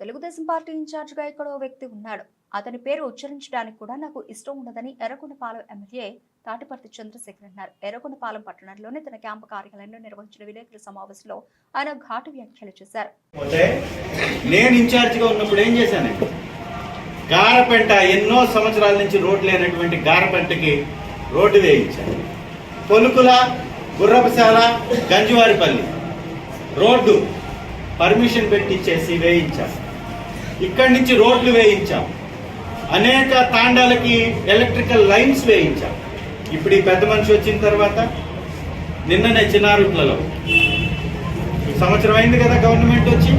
Telugu Desam party ఇన్ఛార్జిగా ఇక్కడ ఓ వ్యక్తి ఉన్నాడు. అతని పేరు ఉచ్చరించడానికి కూడా నాకు ఇష్టం ఉండదని ఎర్రగొండపాలెం ఎమ్మెల్యే తాటిపర్తి చంద్రశేఖర్ అన్నారు. ఎర్రగొండపాలెం పట్టణంలోని తన క్యాంపు కార్యాలయంలో నిర్వహించిన విలేకరుల సమావేశంలో ఆయన ఘాటు వ్యాఖ్యలు చేశారు. నేను ఇన్ఛార్జిగా ఉన్నప్పుడు ఏం చేశాను? గారపెంట ఎన్నో సంవత్సరాల నుంచి రోడ్లు లేనటువంటి గారపెంటకి రోడ్డు వేయించాను. పొలుకుల గుర్రపశాల గంజివారిపల్లి రోడ్డు పర్మిషన్ పెట్టించేసి వేయించాను. ఇక్కడి నుంచి రోడ్లు వేయించాం. అనేక తాండాలకి ఎలక్ట్రికల్ లైన్స్ వేయించాం. ఇప్పుడు ఈ పెద్ద మనిషి వచ్చిన తర్వాత నిన్ననే చిన్నారుట్లలో. సంవత్సరం అయింది కదా గవర్నమెంట్ వచ్చి?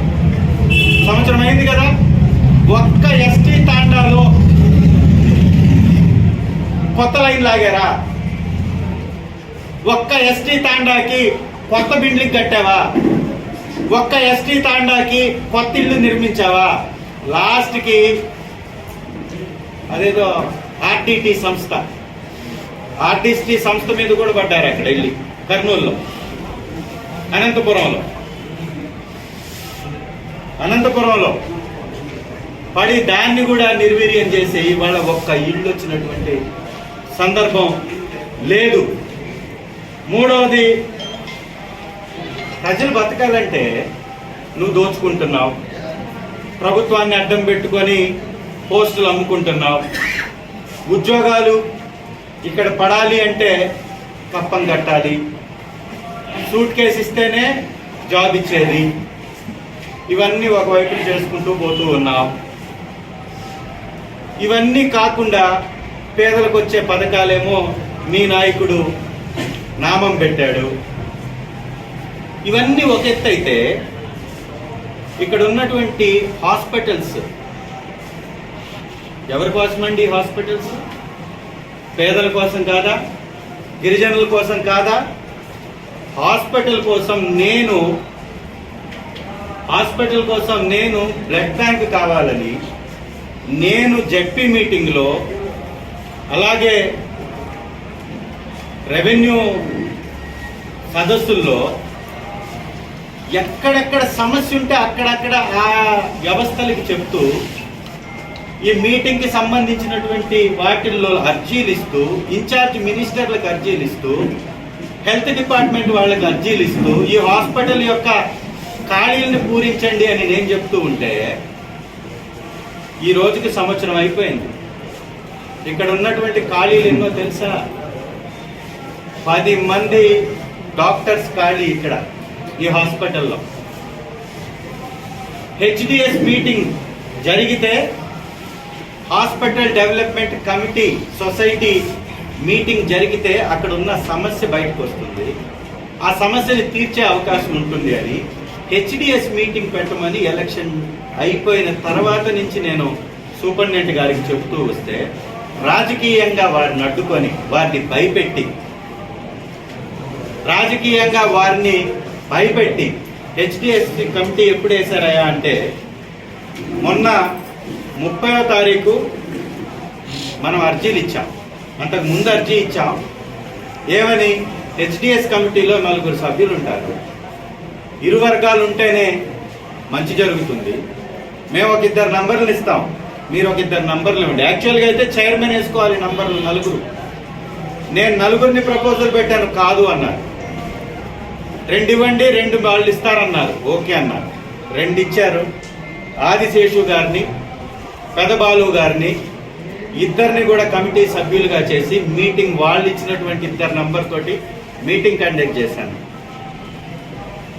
సంవత్సరం అయింది కదా? ఒక్క ఎస్టీ తాండాలో కొత్త లైన్ లాగారా? ఒక్క ఎస్టీ తాండాకి కొత్త బిల్డింగ్ కట్టావా? ఒక్క ఎస్టీ తాండాకి కొత్త ఇల్లు నిర్మించావా? లాస్ట్కి అదేదో ఆర్టీటీ సంస్థ. ఆర్టీసీ సంస్థ మీద కూడా పడ్డారు అక్కడ వెళ్ళి కర్నూలులో అనంతపురంలో. అనంతపురంలో పడి దాన్ని కూడా నిర్వీర్యం చేసి ఇవాళ ఒక్క ఇల్లు వచ్చినటువంటి సందర్భం లేదు. మూడవది ప్రజలు బతకాలంటే నువ్వు దోచుకుంటున్నావు. ప్రభుత్వాన్ని అడ్డం పెట్టుకొని పోస్టులు అమ్ముకుంటున్నావు. ఉద్యోగాలు ఇక్కడ పడాలి అంటే కప్పం కట్టాలి. సూట్ కేసు ఇస్తేనే జాబ్ ఇచ్చేది. ఇవన్నీ ఒకవైపు చేసుకుంటూ పోతూ ఉన్నాం ఇవన్నీ కాకుండా పేదలకు వచ్చే పథకాలేమో మీ నాయకుడు నామం పెట్టాడు. ఇవన్నీ ఒక ఎత్తు అయితే ఇక్కడ ఉన్నటువంటి హాస్పిటల్స్. ఎవరి కోసమండి హాస్పిటల్స్? పేదల కోసం కాదా? గిరిజనుల కోసం కాదా? హాస్పిటల్ కోసం నేను హాస్పిటల్ కోసం నేను బ్లడ్ బ్యాంక్ కావాలని నేను జడ్పీ మీటింగ్లో అలాగే రెవెన్యూ సదస్సుల్లో ఎక్కడెక్కడ సమస్య ఉంటే అక్కడక్కడ ఆ వ్యవస్థలకి చెప్తూ ఈ మీటింగ్కి సంబంధించినటువంటి వాటిల్లో అర్జీలు ఇస్తూ ఇన్ఛార్జ్ మినిస్టర్లకు అర్జీలు ఇస్తూ హెల్త్ డిపార్ట్మెంట్ వాళ్ళకి అర్జీలు ఇస్తూ ఈ హాస్పిటల్ యొక్క ఖాళీలను పూరించండి అని నేను చెప్తూ ఉంటే ఈ రోజుకి సంవత్సరం అయిపోయింది. ఇక్కడ ఉన్నటువంటి ఖాళీలు ఎన్నో తెలుసా? పది మంది డాక్టర్స్ ఖాళీ ఇక్కడ. ఈ హాస్పిటల్లో. హెచ్డిఎస్ మీటింగ్ జరిగితే hospital development committee society meeting జరిగితే అక్కడ ఉన్న సమస్య బయటకు వస్తుంది ఆ సమస్యని తీర్చే అవకాశం ఉంటుంది అని హెచ్డిఎస్ మీటింగ్ పెట్టమని ఎలక్షన్ అయిపోయిన తర్వాత నుంచి నేను సూపరింటెండెంట్ గారికి చెబుతూ వస్తే రాజకీయంగా వారిని అడ్డుకొని వారిని భయపెట్టి రాజకీయంగా వారిని భయపెట్టి హెచ్డిఎఫ్సి కమిటీ ఎప్పుడు వేశారయా అంటే మొన్న ముప్పైవ తారీఖు మనం అర్జీలు ఇచ్చాం. అంతకు ముందు అర్జీ ఇచ్చాం. ఏమని? హెచ్డిఎస్ కమిటీలో నలుగురు సభ్యులు ఉంటారు. ఇరు వర్గాలు ఉంటేనే మంచి జరుగుతుంది. మేము ఒక ఇద్దరు నంబర్లు ఇస్తాం. మీరు ఒక ఇద్దరు నంబర్లు ఇవ్వండి. యాక్చువల్గా అయితే చైర్మన్ వేసుకోవాలి నంబర్లు నలుగురు. నేను నలుగురిని ప్రపోజల్ పెట్టాను కాదు అన్నారు. రెండు ఇవ్వండి రెండు వాళ్ళు ఇస్తారన్నారు. ఓకే అన్నారు. రెండు ఇచ్చారు ఆదిశేషు గారిని పెదబాలు గారిని ఇద్దరిని కూడా కమిటీ సభ్యులుగా చేసి మీటింగ్ వాళ్ళు ఇచ్చినటువంటి ఇద్దరు నంబర్ తోటి మీటింగ్ కండక్ట్ చేశాను.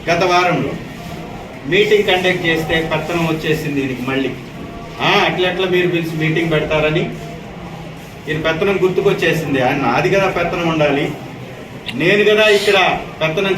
గత వారంలో మీటింగ్ కండక్ట్ చేస్తే పత్రం వచ్చేసింది దీనికి మళ్ళీ. అట్లట్లా మీరు పిలిచి మీటింగ్ పెడతారని? ఈయన పెత్తనం గుర్తుకొచ్చేసింది. ఆయన నాది కదా పెత్తనం ఉండాలి. నేను కదా ఇక్కడ పెత్తనం